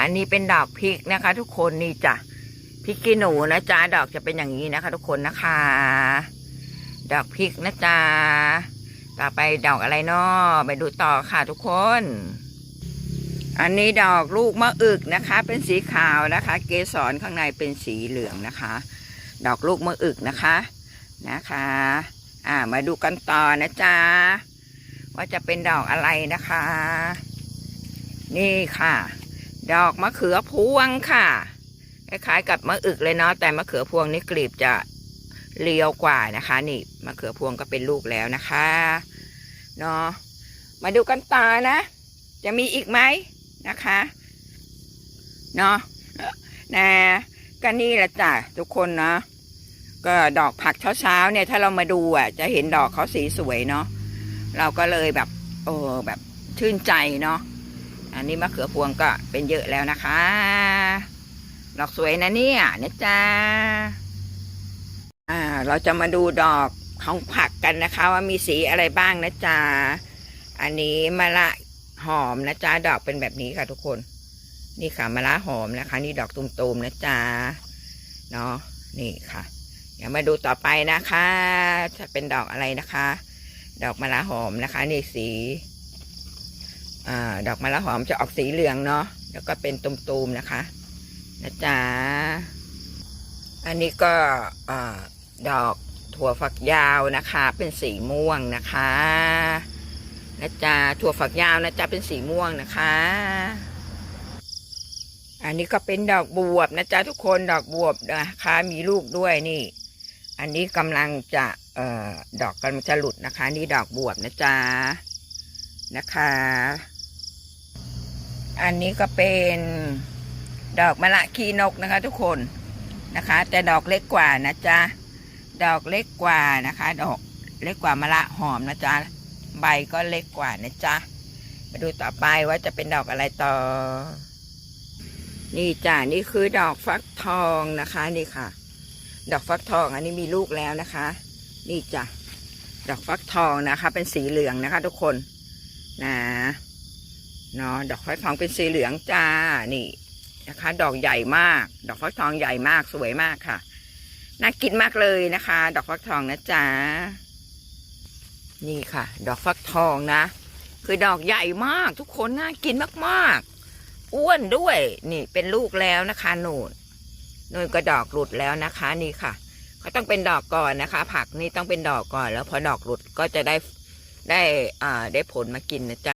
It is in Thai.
อันนี้เป็นดอกพริกนะคะ ทุกคนนี่จ้ะพริกขี้หนูนะจ๊ะดอกจะเป็นอย่างนี้นะคะ ทุกคนนะคะ ดอกพริกนะจ๊ะต่อไปดอกอะไรเนาะไปดูต่อค่ะทุกคน อันนี้ดอกลูกมะอึกนะคะ เป็นสีขาวนะคะ เกสรข้างในเป็นสีเหลืองนะคะ ดอกลูกมะอึกนะคะนะคะ อ่ามาดูกันต่อนะจ๊ะว่าจะเป็นดอกอะไรนะคะ นี่ค่ะ ดอกมะเขือพวงค่ะ คล้ายๆกับมะอึกเลยเนาะแต่มะเขือพวงนี่กลีบจะเรียวกว่านะคะ นี่มะเขือพวงก็เป็นลูกแล้วนะคะเนาะมาดูกันต่อนะ จะมีอีกไหมนะคะเนาะนะก็นี่แหละจ้ะทุกคนเนาะก็ดอกผักเช้าๆเนี่ย ถ้าเรามาดูอะ จะเห็นดอกเขาสีสวยเนาะเราก็เลยแบบ เออแบบชื่นใจเนาะ อันนี้มะเขือพวงก็เป็นเยอะแล้วนะคะดอกสวยนะเนี่ยนะจ๊ะอ่า เราจะมาดูดอกของผักกันนะคะ ว่ามีสีอะไรบ้างนะจ๊ะอันนี้มะละหอมนะจ๊ะดอกเป็นแบบนี้ค่ะทุกคน นี่ค่ะมะละหอมนะคะ นี่ดอกตุ่มๆนะจ๊ะเนาะนี่ค่ะ เดี๋ยวมาดูต่อไปนะคะ จะเป็นดอกอะไรนะคะ ดอกมะละหอมนะคะ นี่สี อดอกมะละหอมจะออกสีเหลืองเนาะแล้วก็เป็นตุ่มๆนะคะนะจ๊ะอันนี้ก็อดอกถั่วฝักยาวนะคะ เป็นสีม่วงนะคะนะจ๊ะถั่วฝักยาวนะจ๊ะเป็นสีม่วงนะคะ อันนี้ก็เป็นดอกบวบนะจ๊ะทุกคนดอกบวบนะคะ มีลูกด้วยนี่ อันนี้กำลังจะเอ่อดอกกำลังจะหลุดนะคะ นี่ดอกบวบนะจ๊ะ นะคะ อันนี้ก็เป็นดอกมะละขีนกนะคะ ทุกคนนะคะ แต่ดอกเล็กกว่านะจ๊ะดอกเล็กกว่านะคะ ดอกเล็กกว่ามะละหอมนะจ๊ะใบก็เล็กกว่านะจ๊ะมาดูต่อไปว่าจะเป็นดอกอะไรต่อ นี่จ้ะนี่คือดอกฟักทองนะคะนี่ค่ะ ดอกฟักทองอันนี้มีลูกแล้วนะคะ นี่จ้ะดอกฟักทองนะคะ เป็นสีเหลืองนะคะ ทุกคน นะเนาะดอกฟักทองเป็นสีเหลืองจ้านี่นะคะ ดอกใหญ่มาก ดอกฟักทองใหญ่มากสวยมากค่ะน่ากินมากเลยนะคะ ดอกฟักทองนะจ๊ะนี่ค่ะ ดอกฟักทองนะ คือดอกใหญ่มากทุกคนน่ากินมากๆ อ้วนด้วย นี่เป็นลูกแล้วนะคะนูนนูนก็ดอกหลุดแล้วนะคะ นี่ค่ะ ก็ต้องเป็นดอกก่อนนะคะ ผักนี่ต้องเป็นดอกก่อน แล้วพอดอกหลุดก็จะได้ ได้อ่าได้ผลมากินนะจ๊ะ